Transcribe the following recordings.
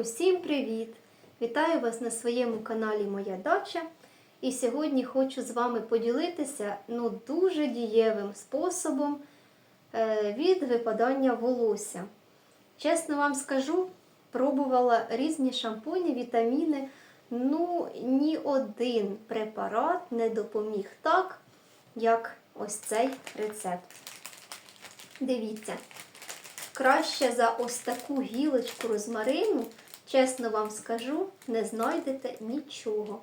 Усім привіт! Вітаю вас на своєму каналі Моя Дача. І сьогодні хочу з вами поділитися ну, дуже дієвим способом е, від випадання волосся. Чесно вам скажу, пробувала різні шампуні, вітаміни. Ну, ні один препарат не допоміг так, як ось цей рецепт. Дивіться, краще за ось таку гілочку розмарину, чесно вам скажу, не знайдете нічого.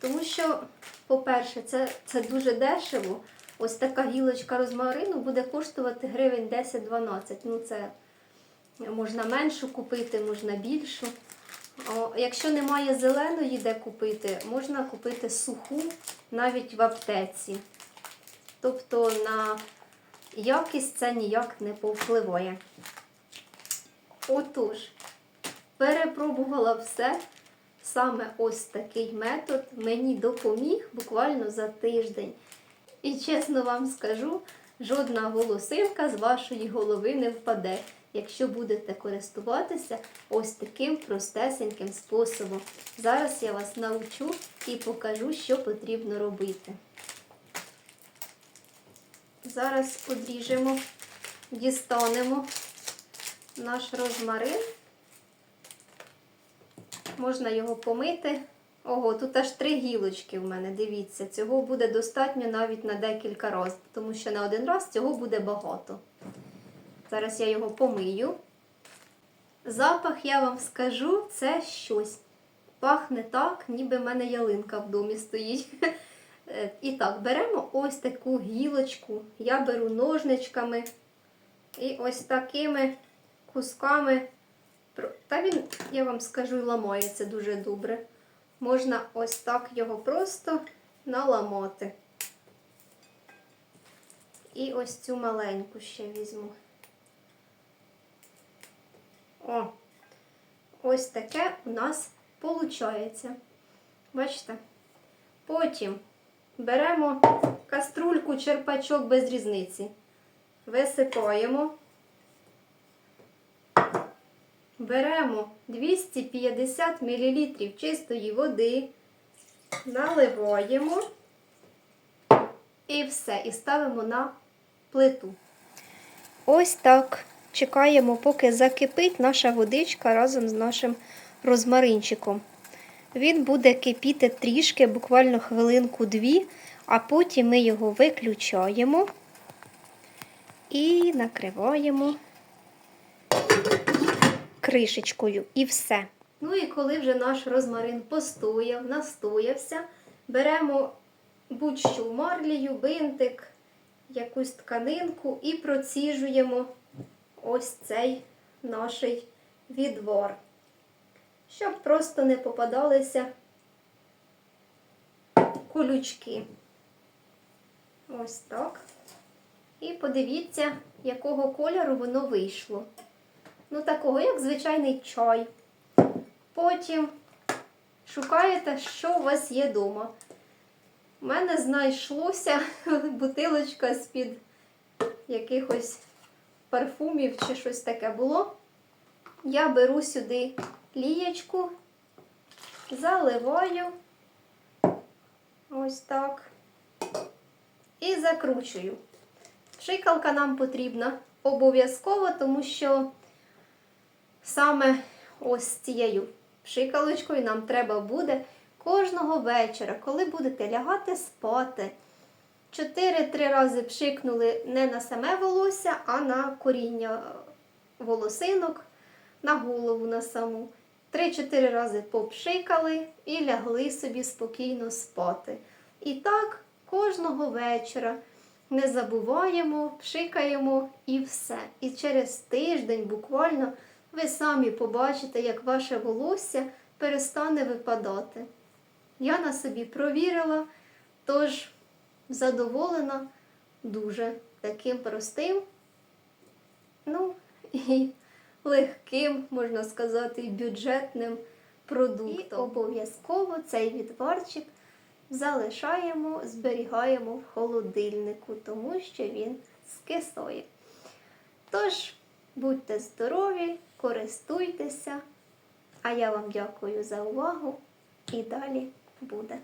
Тому що, по-перше, це, це дуже дешево. Ось така гілочка розмарину буде коштувати гривень 10-12. Ну, це можна меншу купити, можна більшу. О, якщо немає зеленої, де купити, можна купити суху навіть в аптеці. Тобто на якість це ніяк не повпливає. Отож, перепробувала все. Саме ось такий метод мені допоміг буквально за тиждень. І чесно вам скажу, жодна волосинка з вашої голови не впаде, якщо будете користуватися ось таким простесеньким способом. Зараз я вас навчу і покажу, що потрібно робити. Зараз подріжемо, дістанемо наш розмарин. Можна його помити. Ого, тут аж три гілочки в мене, дивіться, цього буде достатньо навіть на декілька разів, тому що на один раз цього буде багато. Зараз я його помию. Запах, я вам скажу, це щось. Пахне так, ніби в мене ялинка в домі стоїть. І так, беремо ось таку гілочку. Я беру ножничками і ось такими кусками. Та він, я вам скажу, ламається дуже добре. Можна ось так його просто наламати. І ось цю маленьку ще візьму. О, ось таке у нас виходить. Бачите? Потім беремо каструльку, черпачок без різниці. Висипаємо. Беремо 250 мл чистої води, наливаємо і все, і ставимо на плиту. Ось так. Чекаємо, поки закипить наша водичка разом з нашим розмаринчиком. Він буде кипіти трішки, буквально хвилинку-дві, а потім ми його виключаємо і накриваємо кришечкою і все. Ну і коли вже наш розмарин постояв, настоявся, беремо будь-що марлію, бинтик, якусь тканинку і проціжуємо ось цей наш відвар, щоб просто не попадалися колючки. Ось так. І подивіться, якого кольору воно вийшло ну такого, як звичайний чай. Потім шукаєте, що у вас є вдома. У мене знайшлося бутилочка з-під якихось парфумів чи щось таке було. Я беру сюди лієчку, заливаю ось так. І закручую. Шикалка нам потрібна обов'язково, тому що саме ось цією пшикалочкою нам треба буде кожного вечора, коли будете лягати спати. 4-3 рази пшикнули не на саме волосся, а на коріння волосинок, на голову на саму. 3-4 рази попшикали і лягли собі спокійно спати. І так кожного вечора не забуваємо, пшикаємо і все. І через тиждень буквально ви самі побачите, як ваше волосся перестане випадати. Я на собі провірила, тож задоволена дуже таким простим, ну, і легким, можна сказати, бюджетним продуктом. І обов'язково цей відварчик залишаємо, зберігаємо в холодильнику, тому що він скисає. Тож, будьте здорові! Користуйтеся А я вам дякую за увагу і далі буде.